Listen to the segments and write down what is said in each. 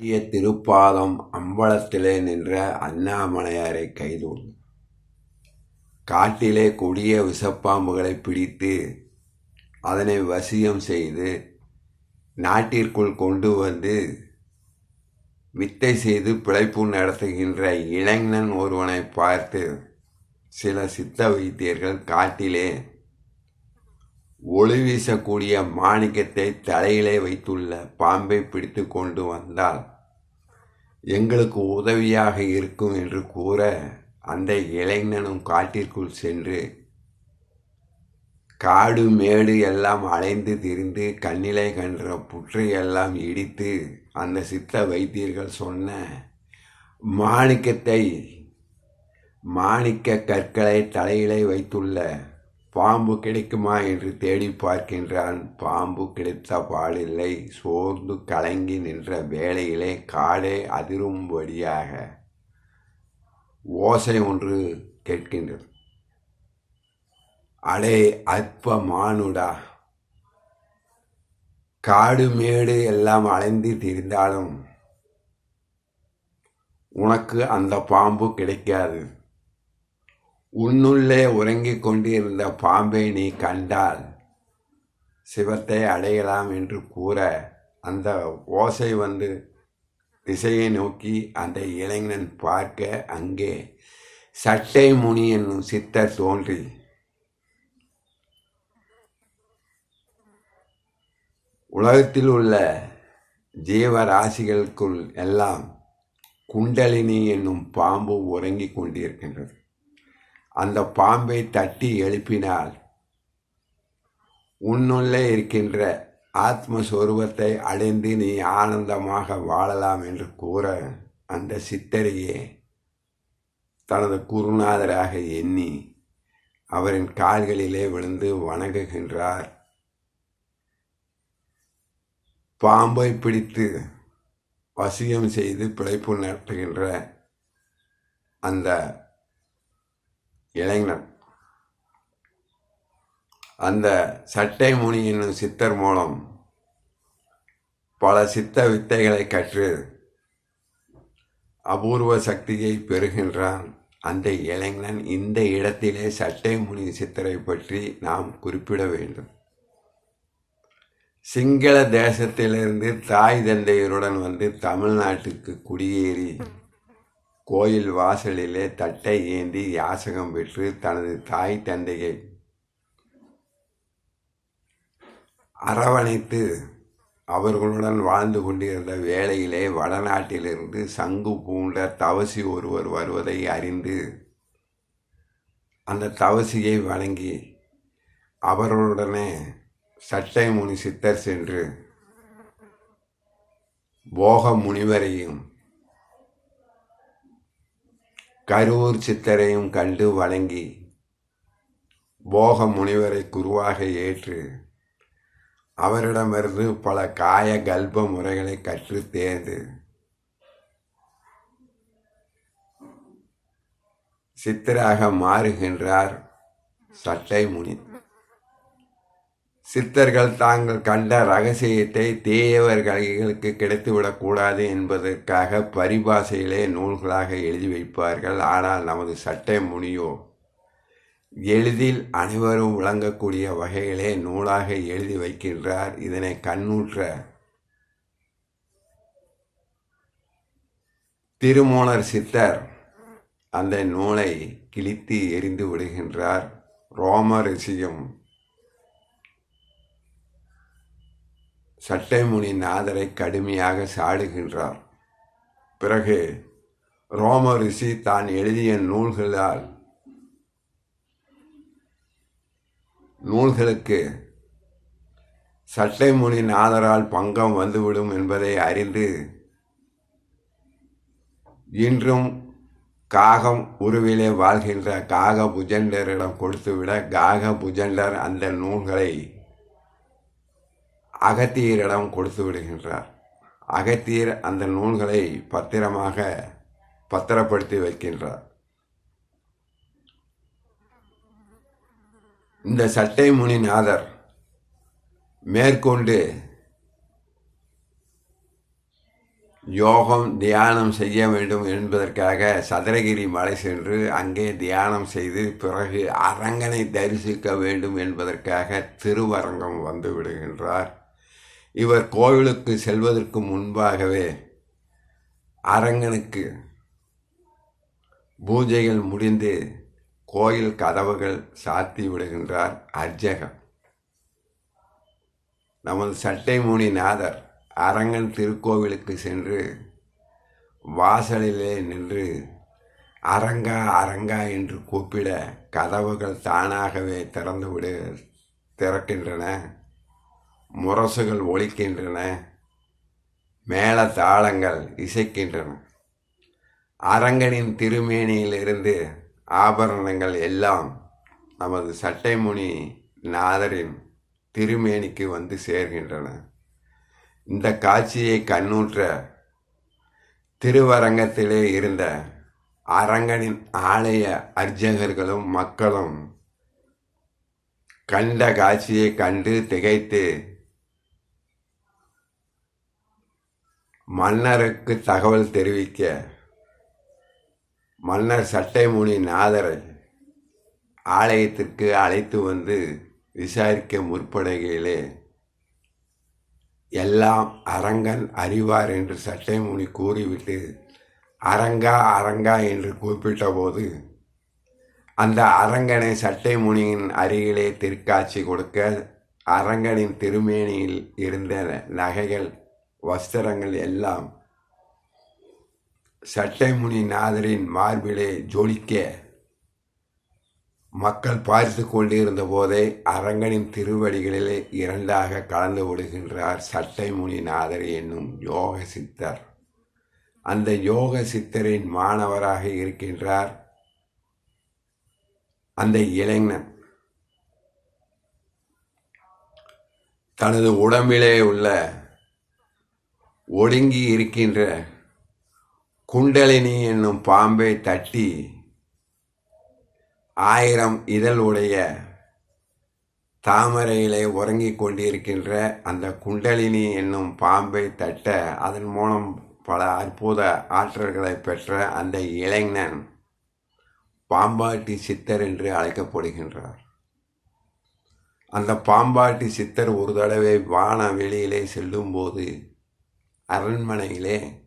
பெரிய திருப்பாதம் அம்பலத்திலே நின்ற அண்ணாமலையாரை கைது காட்டிலே கொடிய விஷப்பாம்புகளை பிடித்து அதனை வசியம் செய்து நாட்டிற்குள் கொண்டு வந்து வித்தை செய்து பிழைப்பு நடத்துகின்ற இளைஞன் ஒருவனை பார்த்து சில சித்த வைத்தியர்கள் காட்டிலே ஒளி வீசக்கூடிய மாணிக்கத்தை தலையிலே வைத்துள்ள பாம்பை பிடித்து கொண்டு வந்தால் எங்களுக்கு உதவியாக இருக்கும் என்று கூற அந்த இளைஞனும் காட்டிற்குள் சென்று காடு மேடு எல்லாம் அலைந்து திரிந்து கண்ணிலை கன்ற புற்றை எல்லாம் இடித்து அந்த சித்த வைத்தியர்கள் சொன்ன மாணிக்கத்தை மாணிக்க கற்களை தலையிலே வைத்துள்ள பாம்பு கிடைக்குமா என்று தேடி பார்க்கின்றான். பாம்பு கிடைத்த பாடில்லை சோர்ந்து கலங்கி நின்ற வேளையிலே காடே அதிரும்படியாக ஓசை ஒன்று கேட்கின்றது. அடே அற்ப மானுடா காடு மேடு எல்லாம் அலைந்து திரிந்தாலும் உனக்கு அந்த பாம்பு கிடைக்காது. உன்னுள்ளே உறங்கிக் கொண்டிருந்த பாம்பை நீ கண்டால் சிவத்தை அடையலாம் என்று கூற அந்த ஓசை வந்து திசையை நோக்கி அந்த இளைஞன் பார்க்க அங்கே சட்டை முனி என்னும் சித்தர் தோன்றி உலகத்தில் உள்ள ஜீவராசிகளுக்குள் எல்லாம் குண்டலினி என்னும் பாம்பு உறங்கிக் கொண்டிருக்கின்றது. அந்த பாம்பை தட்டி எழுப்பினால் உன்னுள்ளே இருக்கின்ற ஆத்மஸ்வரூபத்தை அடைந்து நீ ஆனந்தமாக வாழலாம் என்று கூற அந்த சித்தரையே தனது குருநாதராக எண்ணி அவரின் கால்களிலே விழுந்து வணங்குகின்றார். பாம்பை பிடித்து வசியம் செய்து பிழைப்பு நடத்துகின்ற அந்த இளைஞன். அந்த சட்டை முனி என்னும் சித்தர் மூலம் பல சித்த வித்தைகளை கற்று அபூர்வ சக்தியை பெறுகின்றான் அந்த இளைஞன். இந்த இடத்திலே சட்டை முனி சித்தரை பற்றி நாம் குறிப்பிட வேண்டும். சிங்கள தேசத்திலிருந்து தாய் தந்தையருடன் வந்து தமிழ்நாட்டுக்கு குடியேறி கோயில் வாசலிலே தட்டை ஏந்தி யாசகம் பெற்று தனது தாய் தந்தையை அரவணைத்து அவர்களுடன் வாழ்ந்து கொண்டிருந்த வேளையிலே வடநாட்டிலிருந்து சங்கு பூண்ட தவசி ஒருவர் வருவதை அறிந்து அந்த தவசியை வணங்கி அவர்களுடனே சட்டை முனி சித்தர் சென்று போக முனிவரையும் கரூர் சித்தரையும் கண்டு வணங்கி போக முனிவரை குருவாக ஏற்று அவரிடமிருந்து பல காய கல்ப முறைகளை கற்று தேர்ந்து சித்தராக மாறுகின்றார் சட்டை முனி சித்தர்கள் தாங்கள் கண்ட ரகசியத்தை தேயவர்களுக்கு கிடைத்துவிடக்கூடாது என்பதற்காக பரிபாஷையிலே நூல்களாக எழுதி வைப்பார்கள். ஆனால் நமது சட்டை முனியோ எளிதில் அனைவரும் விளங்கக்கூடிய வகையிலே நூலாக எழுதி வைக்கின்றார். இதனை கண்ணூற்ற திருமூலர் சித்தர் அந்த நூலை கிழித்து எரிந்து விடுகின்றார். ரோம ரிஷியும் சட்டைமுனி நாதரை கடுமையாக சாடுகின்றார் பிறகு ரோம ரிஷி தான் எழுதிய நூல்களால் நூல்களுக்கு சட்டைமுனி நாதரால் பங்கம் வந்துவிடும் என்பதை அறிந்து இன்றும் காகம் உருவிலே வாழ்கின்ற காக புஜண்டரிடம் கொடுத்துவிட காக புஜண்டர் அந்த நூல்களை அகத்தியரிடம் கொடுத்து விடுகின்றார். அகத்தியர் அந்த நூல்களை பத்திரமாக பத்திரப்படுத்தி வைக்கின்றார். இந்த சட்டை முனிநாதர் மேற்கொண்டு யோகம் தியானம் செய்ய வேண்டும் என்பதற்காக சதுரகிரி மலை சென்று அங்கே தியானம் செய்து பிறகு அரங்கனை தரிசிக்க வேண்டும் என்பதற்காக திருவரங்கம் வந்து விடுகின்றார். இவர் கோவிலுக்கு செல்வதற்கு முன்பாகவே அரங்கனுக்கு பூஜைகள் முடிந்து கோயில் கதவுகள் சாத்தி விடுகின்றார் அர்ஜகன் நமது சட்டைமுனி நாதர் அரங்கன் திருக்கோவிலுக்கு சென்று வாசலிலே நின்று அரங்கா அரங்கா என்று கூப்பிட கதவுகள் தானாகவே திறந்து விடு திறக்கின்றன. முரசுகள் ஒழிக்கின்றன மேள தாளங்கள் இசைக்கின்றன. அரங்கனின் திருமேனியிலிருந்து ஆபரணங்கள் எல்லாம் நமது சட்டைமுனி நாதரின் திருமேனிக்கு வந்து சேர்கின்றன. இந்த காட்சியை கண்ணூற்ற திருவரங்கத்திலே இருந்த அரங்கனின் ஆலய அர்ச்சகர்களும் மக்களும் கண்ட காட்சியை கண்டு திகைத்து மன்னருக்கு தகவல் தெரிவிக்க மன்னர் சட்டைமுனி நாதரை ஆலயத்திற்கு அழைத்து வந்து விசாரிக்க முற்படுகையிலே எல்லாம் அரங்கன் அறிவார் என்று சட்டைமுனி கூறிவிட்டு அரங்கா அரங்கா என்று கூப்பிட்டபோது அந்த அரங்கனை சட்டைமுனியின் அருகிலே திருக்காட்சி கொடுக்க அரங்கனின் திருமேனியில் இருந்த நகைகள் வஸ்திரங்கள் எல்லாம் சட்டைமுனி நாதரின் மார்பிலே ஜொலிக்க மக்கள் பார்த்து கொண்டிருந்த போதே அரங்கனின் திருவடிகளிலே இரண்டாக கலந்து விடுகின்றார் சட்டைமுனி நாதர் என்னும் யோக சித்தர். அந்த யோக சித்தரின் மாணவராக இருக்கின்றார் அந்த இளைஞன். தனது உடம்பிலே உள்ள ஒடுங்கி இருக்கின்ற குண்டலினி என்னும் பாம்பை தட்டி ஆயிரம் இதழுடைய தாமரையிலே உறங்கிக் கொண்டிருக்கின்ற அந்த குண்டலினி என்னும் பாம்பை தட்ட அதன் மூலம் பல அற்புத ஆற்றல்களை பெற்ற அந்த இளைஞன் பாம்பாட்டி சித்தர் என்று அழைக்கப்படுகின்றார். அந்த பாம்பாட்டி சித்தர் ஒரு தடவை வான வெளியிலே செல்லும்போது அரண்மனையிலே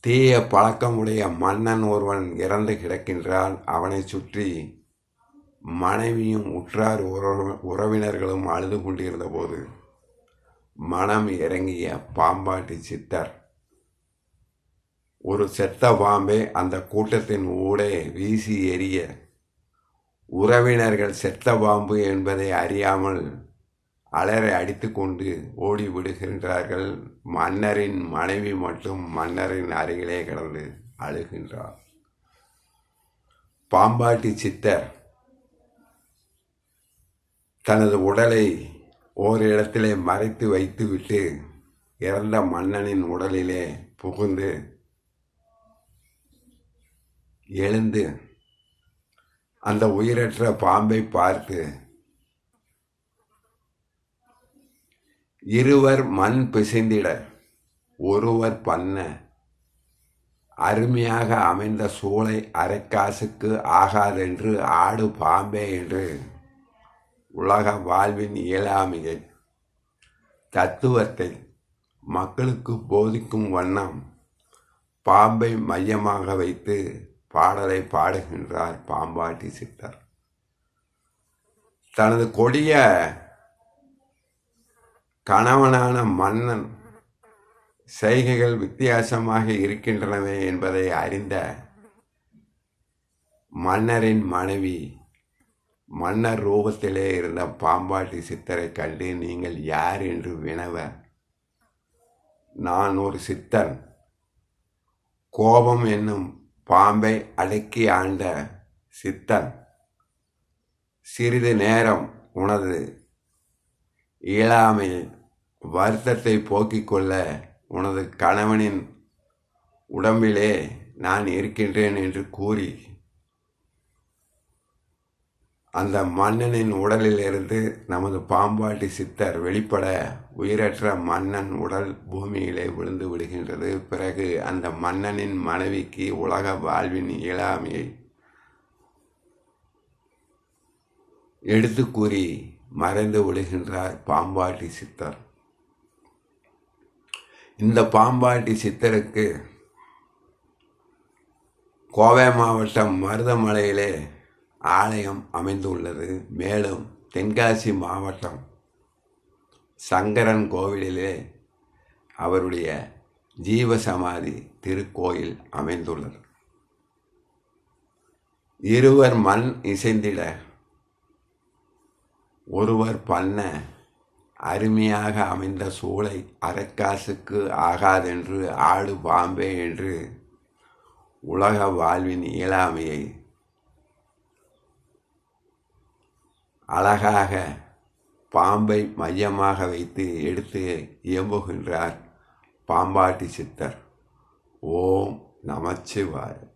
தீய பழக்கமுடைய மன்னன் ஒருவன் இறந்து கிடக்கின்றால் அவனை சுற்றி மனைவியும் உற்றார் உறவினர்களும் அழுது கொண்டிருந்த போது மனம் இறங்கிய பாம்பாட்டி சித்தர். ஒரு செத்த பாம்பை அந்த கூட்டத்தின் ஊடே வீசி எறிய உறவினர்கள் செத்த பாம்பு என்பதை அறியாமல் அலரை அடித்துக்கொண்டு ஓடிவிடுகின்றார்கள் மன்னரின் மனைவி மட்டும் மன்னரின் அருகிலே கிடந்து அழுகின்றார் பாம்பாட்டி சித்தர் தனது உடலை ஓரிடத்திலே மறைத்து வைத்துவிட்டு இறந்த மன்னனின் உடலிலே புகுந்து எழுந்து அந்த உயிரற்ற பாம்பை பார்த்து இருவர் மண் பிசைந்திட ஒருவர் பண்ண. அருமையாக அமைந்த சூளை அரைக்காசுக்கு ஆகாதென்று ஆடு பாம்பே என்று. உலக வாழ்வின் இயலாமையை தத்துவத்தை மக்களுக்கு போதிக்கும் வண்ணம் பாம்பை மையமாக வைத்து பாடலை பாடுகின்றார் பாம்பாட்டி சித்தர். தனது கொடிய கணவனான மன்னன் செய்கைகள் வித்தியாசமாக இருக்கின்றனவே என்பதை அறிந்த மன்னரின் மனைவி மன்னர் ரூபத்திலே இருந்த பாம்பாட்டி சித்தரை கண்டு நீங்கள் யார் என்று வினவ? நான் ஒரு சித்தன். கோபம் என்னும் பாம்பை அடக்கி ஆண்ட சித்தன். சிறிது நேரம் உனது இயலாமை வருத்தத்தை போக்கிக் கொள்ள உனது கணவனின் உடம்பிலே நான் இருக்கின்றேன் என்று கூறி அந்த மன்னனின் உடலிலிருந்து நமது பாம்பாட்டி சித்தர் வெளிப்பட உயிரற்ற மன்னன் உடல் பூமியிலே விழுந்து விடுகின்றது. பிறகு அந்த மன்னனின் மனைவிக்கு உலக வாழ்வின் இயலாமையை எடுத்து கூறி மறைந்து விடுகின்றார் பாம்பாட்டி சித்தர். இந்த பாம்பாட்டி சித்தருக்கு கோவை மாவட்டம் மருதமலையிலே ஆலயம் அமைந்துள்ளது. மேலும் தென்காசி மாவட்டம் சங்கரன் கோவிலிலே அவருடைய ஜீவசமாதி திருக்கோயில் அமைந்துள்ளது. இருவர் மண் இசைந்திட ஒருவர் பண்ண அருமையாக அமைந்த சூளை அரைக்காசுக்கு ஆகாதென்று ஆடு பாம்பே என்று உலக வாழ்வின் இயலாமையை அழகாக பாம்பை மையமாக வைத்து எடுத்து இயம்புகின்றார் பாம்பாட்டி சித்தர். ஓம் நமச்சிவாய்